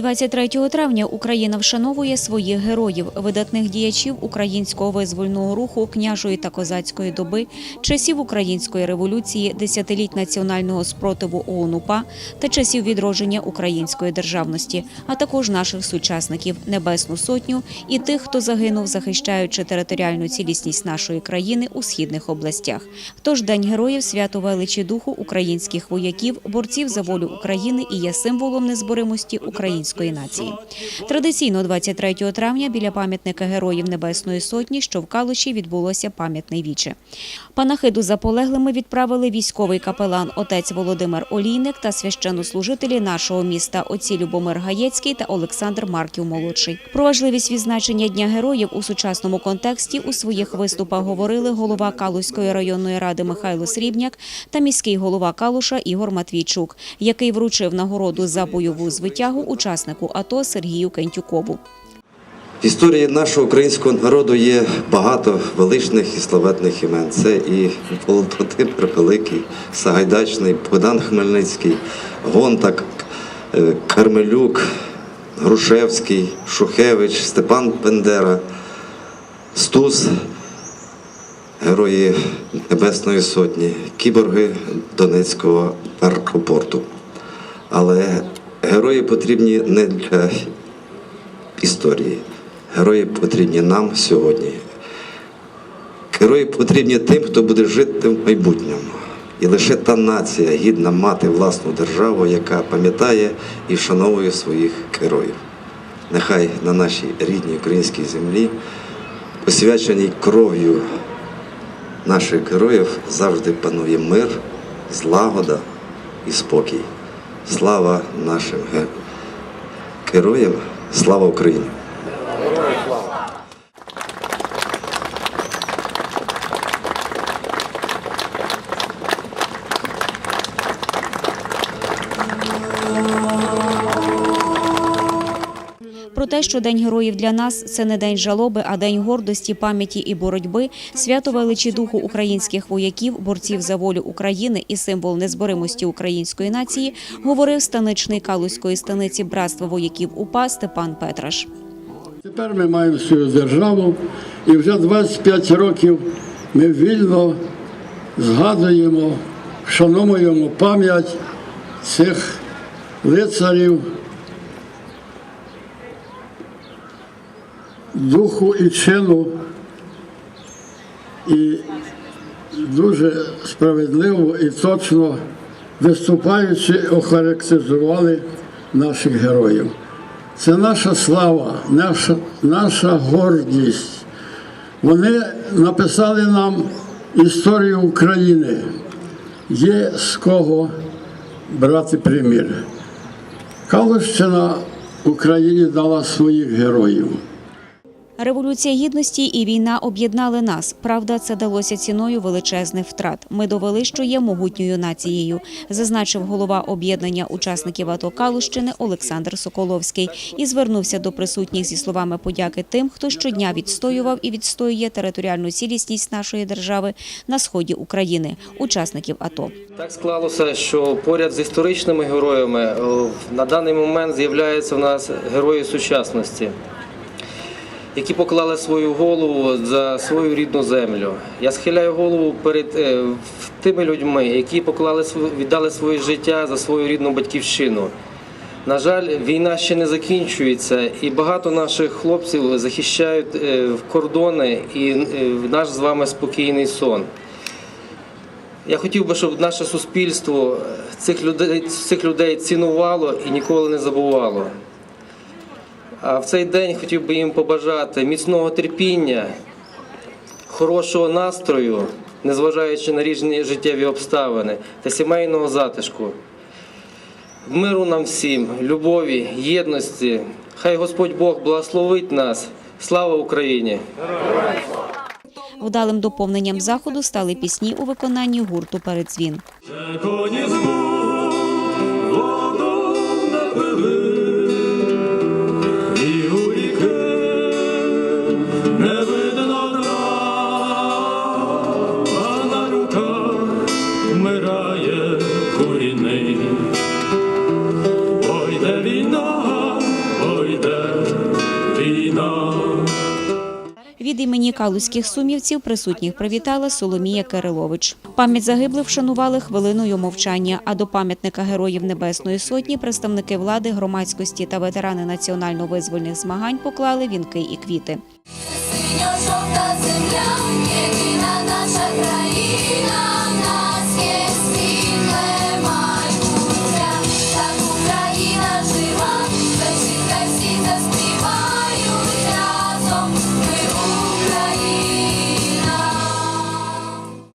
23 травня Україна вшановує своїх героїв, видатних діячів українського визвольного руху княжої та козацької доби, часів української революції, десятиліть національного спротиву ООН-УПА та часів відродження української державності, а також наших сучасників Небесну Сотню і тих, хто загинув, захищаючи територіальну цілісність нашої країни у східних областях. Тож День героїв свято величі духу українських вояків, борців за волю України і є символом незборимості української нації. Традиційно 23 травня біля пам'ятника героїв Небесної Сотні, що в Калуші відбулося пам'ятне віче. Панахиду за полеглими відправили військовий капелан отець Володимир Олійник та священнослужителі нашого міста отці Любомир Гаєцький та Олександр Марків молодший. Про важливість відзначення Дня героїв у сучасному контексті у своїх виступах говорили голова Калузької районної ради Михайло Срібняк та міський голова Калуша Ігор Матвійчук, який вручив нагороду за бойову звитягу учаснику АТО Сергію Кентюкову. В історії нашого українського народу є багато величних і славетних імен. Це і Володимир Великий, Сагайдачний, Богдан Хмельницький, Гонтак, е, Кармелюк, Грушевський, Шухевич, Степан Бендера, Стус, герої Небесної Сотні, кіборги Донецького аеропорту. Але герої потрібні не для історії. Герої потрібні нам сьогодні. Герої потрібні тим, хто буде жити в майбутньому. І лише та нація гідна мати власну державу, яка пам'ятає і вшановує своїх героїв. Нехай на нашій рідній українській землі, посвяченій кров'ю наших героїв, завжди панує мир, злагода і спокій. Слава нашим ге- героям, слава Україні! Про те, що День героїв для нас це не день жалоби, а день гордості, пам'яті і боротьби, свято величі духу українських вояків, борців за волю України і символ незборимості української нації, говорив станичний Калузької станиці братства вояків УПА Степан Петраш. Тепер ми маємо свою державу, і вже 25 років ми вільно згадуємо, вшановуємо пам'ять цих лицарів духу і чину. І дуже справедливо і точно виступаючи, охарактеризували наших героїв. Це наша слава, наша, наша гордість. Вони написали нам історію України. Є з кого брати примір. Калущина Україні дала своїх героїв. Революція гідності і війна об'єднали нас. Правда, це далося ціною величезних втрат. Ми довели, що є могутньою нацією, зазначив голова об'єднання учасників АТО Калущини Олександр Соколовський і звернувся до присутніх зі словами подяки тим, хто щодня відстоював і відстоює територіальну цілісність нашої держави на сході України, учасників АТО. Так склалося, що поряд з історичними героями е, на даний момент з'являються в нас герої сучасності, які поклали свою голову за свою рідну землю. Я схиляю голову перед е, тими людьми, які поклали віддали своє життя за свою рідну батьківщину. На жаль, війна ще не закінчується, і багато наших хлопців захищають е, кордони і е, наш з вами спокійний сон. Я хотів би, щоб наше суспільство цих людей, цих людей цінувало і ніколи не забувало. А в цей день хотів би їм побажати міцного терпіння, хорошого настрою, незважаючи на різні життєві обставини та сімейного затишку. Миру нам всім, любові, єдності. Хай Господь Бог благословить нас. Слава Україні! Вдалим доповненням заходу стали пісні у виконанні гурту Передзвін. Калузьких сумівців присутніх привітала Соломія Кирилович. Пам'ять загиблих вшанували хвилиною мовчання, а до пам'ятника Героїв Небесної Сотні представники влади, громадськості та ветерани національно-визвольних змагань поклали вінки і квіти. Синьо-жовта земля, єдина наша країна,